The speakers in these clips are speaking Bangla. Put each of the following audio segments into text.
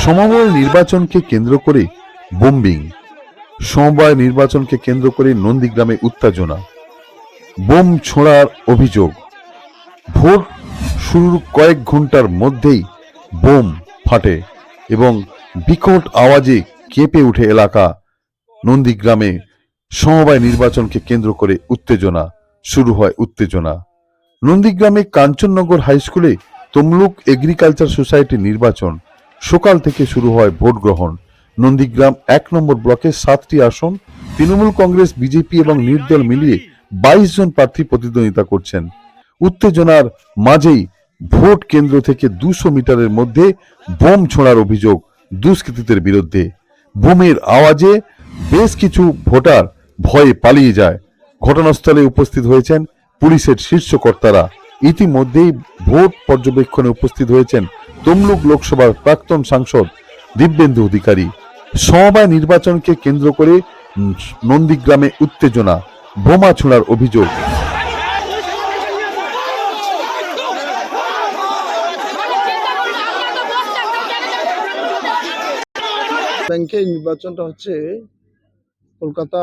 সমবায় নির্বাচনকে কেন্দ্র করে বোম্বিং। সমবায় নির্বাচনকে কেন্দ্র করে নন্দীগ্রামে উত্তেজনা। বোম ছোঁড়ার অভিযোগ। ভোট শুরুর কয়েক ঘণ্টার মধ্যেই বোম ফাটে এবং বিকট আওয়াজে কেঁপে উঠে এলাকা। নন্দীগ্রামে সমবায় নির্বাচনকে কেন্দ্র করে উত্তেজনা। শুরু হয় উত্তেজনা। নন্দীগ্রামে কাঞ্চননগর হাই স্কুলে তমলুক এগ্রিকালচার সোসাইটি নির্বাচন। সকাল থেকে শুরু হয় ভোট গ্রহণ। নন্দীগ্রাম এক নম্বর ব্লকে সাতটি আসন, তৃণমূল কংগ্রেস, বিজেপি এবং নির্দল মিলিয়ে বাইশ জন প্রার্থী প্রতিদ্বন্দ্বিতা করছেন। উত্তেজনার মাঝেই ভোট কেন্দ্র থেকে দুশো মিটারের মধ্যে বোম ছোঁড়ার অভিযোগ দুষ্কৃতীদের বিরুদ্ধে। বোমের আওয়াজে বেশ কিছু ভোটার ভয়ে পালিয়ে যায়। ঘটনাস্থলে উপস্থিত হয়েছেন পুলিশের শীর্ষ কর্তারা ইতিমধ্যেই ভোট পর্যবেক্ষণে উপস্থিত হয়েছেন তমলুক লোকসভার প্রাক্তন সাংসদ দিব্যেন্দু অধিকারী। সমবায় নির্বাচনকে কেন্দ্র করে নন্দীগ্রামে উত্তেজনা, বোমা ছোড়ার অভিযোগ। ব্যাংকে নির্বাচনটা হচ্ছে কলকাতা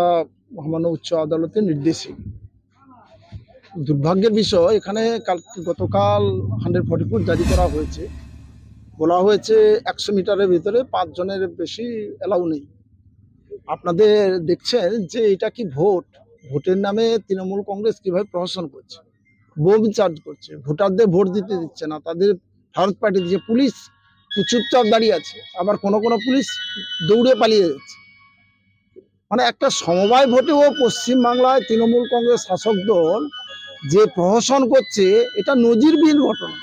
মহামান্য উচ্চ আদালতের নির্দেশে। দুর্ভাগ্যের বিষয়, এখানে কাল, গতকাল হান্ড্রেড ফর্টি ফোর জারি করা হয়েছে। বলা হয়েছে একশো মিটারের ভিতরে, পাঁচজনের বেশি অ্যালাউ নেই। আপনাদের দেখছেন যে এটা কি ভোট? ভোটের নামে তৃণমূল কংগ্রেস কীভাবে প্রহসন করছে? বোম চার্জ করছে। ভোটারদের ভোট দিতে দিচ্ছে না। তাদের ভারত পার্টি দিচ্ছে পুলিশ চুপচাপ দাঁড়িয়ে আছে। আবার কোনো কোনো পুলিশ দৌড়ে পালিয়ে যাচ্ছে। মানে একটা সমবায় ভোটেও পশ্চিমবাংলায় তৃণমূল কংগ্রেস শাসক দল যে প্রহসন করছে, এটা নজিরবিহীন ঘটনা।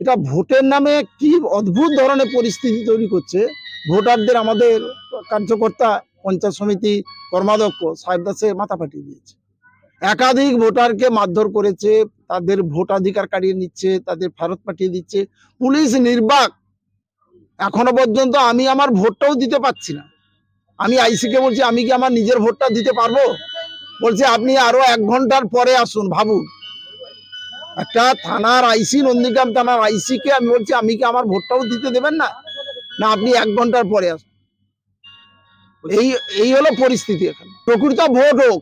এটা ভোটের নামে কি অদ্ভুত ধরনের পরিস্থিতি তৈরি করছে। ভোটারদের আমাদের কার্যকর্তা, পঞ্চায়েত সমিতি কর্মাধ্যক্ষ সাহেব দাসে মাথা ফাটিয়ে দিয়েছে। একাধিক ভোটারকে মারধর করেছে, তাদের ভোটাধিকার কাটিয়ে নিচ্ছে, তাদের ফেরত পাঠিয়ে দিচ্ছে। পুলিশ নির্বাক। এখনও পর্যন্ত আমি আমার ভোটটাও দিতে পারছি না। আমি আইসিকে বলছি, আমি কি আমার নিজের ভোটটা দিতে পারব? বলছে, আপনি আরও এক ঘণ্টার পরে আসুন, ভাবুন। একটা থানার আইসি, নন্দীগ্রাম থানার আইসিকে আমি বলছি আমি কি আমার ভোটটাও দিতে দেবেন না? না, আপনি এক ঘণ্টার পরে আসুন। এই এই হলো পরিস্থিতি এখন। প্রকৃত ভোট হোক,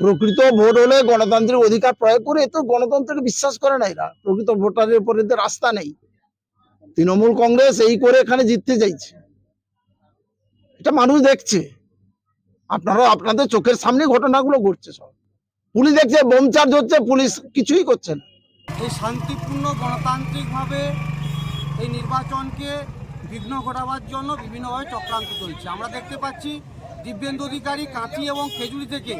প্রকৃত ভোট হলে গণতান্ত্রিক অধিকার প্রয়োগ করে তো গণতন্ত্রকে বিশ্বাস করে না এরা। প্রকৃত ভোটারের উপরে রাস্তা নেই। তৃণমূল কংগ্রেস এই করে এখানে জিততে চাইছে। এটা মানুষ দেখছে। আপনারা আপনাদের চোখের সামনে ঘটনাগুলো ঘটছে সব। পুলিশ দেখছে, বোম চার্জ হচ্ছে, পুলিশ কিছুই করছে না। এই শান্তিপূর্ণ, গণতান্ত্রিকভাবে এই নির্বাচনকে বিঘ্ন ঘটাবার জন্য বিভিন্নভাবে চক্রান্ত চলছে। আমরা দেখতে পাচ্ছি দিব্যেন্দু অধিকারী কাঁচি এবং খেজুরি থেকে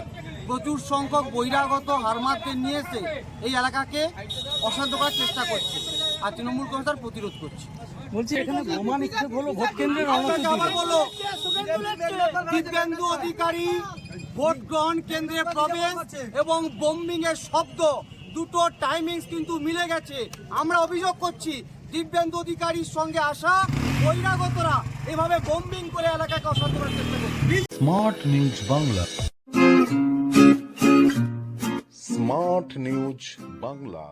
প্রচুর সংখ্যক বহিরাগত হারমাতদের নিয়ে এসে এই এলাকাকে অশান্ত করার চেষ্টা করছে। আর তৃণমূল কংগ্রেস তার প্রতিরোধ করছে। বলছি এখানে বোমা নিক্ষেপ হলো ভোট কেন্দ্রের আবার বলো দিব্যেন্দু অধিকারী ভোট গ্রহণ কেন্দ্রে প্রবেশ এবং বোম্বিং এর শব্দ দুটো টাইমিংস কিন্তু মিলে গেছে। আমরা অভিযোগ করছি দিব্যেন্দু অধিকারীর সঙ্গে আসা বহিরাগতরা এভাবে বোম্বিং করে এলাকাকে অশান্ত করার চেষ্টা করছে। Smart news Bangla smart news Bangla